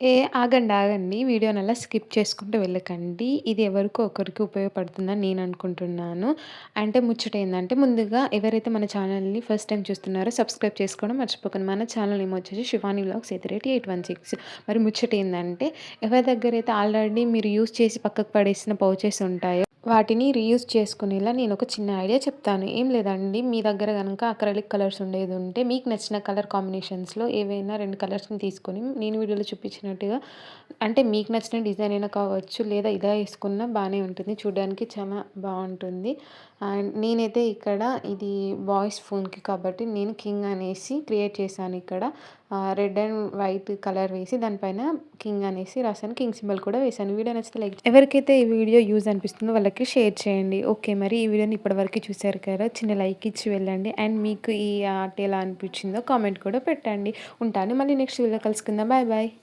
ఏ ఆగండి, ఆగండి. వీడియోనలా స్కిప్ చేసుకుంటూ వెళ్ళకండి. ఇది ఎవరికో ఒకరికి ఉపయోగపడుతుందని నేను అనుకుంటున్నాను. అంటే ముచ్చటేందంటే ముందుగా ఎవరైతే మన ఛానల్‌ని ఫస్ట్ టైమ్ చూస్తున్నారో సబ్స్క్రైబ్ చేసుకోవడం మర్చిపోకండి. మన ఛానల్ నేమ్ వచ్చేసి Shivani vlogs at the rate 816 మరి ముచ్చటేందంటే ఎవరి దగ్గరైతే ఆల్రెడీ మీరు యూజ్ చేసి పక్కకు పడేసిన పౌచెస్ ఉంటాయో వాటిని రీయూజ్ చేసుకునేలా నేను ఒక చిన్న ఐడియా చెప్తాను. ఏం లేదండి మీ దగ్గర కనుక అక్రలిక్ కలర్స్ ఉండేది ఉంటే మీకు నచ్చిన కలర్ కాంబినేషన్స్‌లో ఏవైనా రెండు కలర్స్‌ని తీసుకొని నేను వీడియోలో చూపించినట్టుగా అంటే మీకు నచ్చిన డిజైన్ అయినా కావచ్చు లేదా ఇలా వేసుకున్నా బాగానే ఉంటుంది. చూడడానికి చాలా బాగుంటుంది అండ్ నేనైతే ఇక్కడ ఇది బాయ్స్ ఫోన్‌కి కాబట్టి నేను కింగ్ అనేసి క్రియేట్ చేశాను ఇక్కడ. రెడ్ అండ్ వైట్ కలర్ వేసి దానిపైన కింగ్ అనేసి రాశాను కింగ్ సింబల్ కూడా వేశాను. వీడియో నచ్చితే లైక్ ఎవరికైతే ఈ వీడియో యూజ్ అనిపిస్తుందో వాళ్ళకి షేర్ చేయండి. ఓకే. మరి ఈ వీడియోని ఇప్పటివరకు చూశారు కదా! చిన్న లైక్ ఇచ్చి వెళ్ళండి. అండ్ మీకు ఈ ఆర్ట్ ఎలా అనిపించిందో కామెంట్ కూడా పెట్టండి. ఉంటాను. మళ్ళీ నెక్స్ట్ వీడియో కలుసుకుందాం. Bye bye.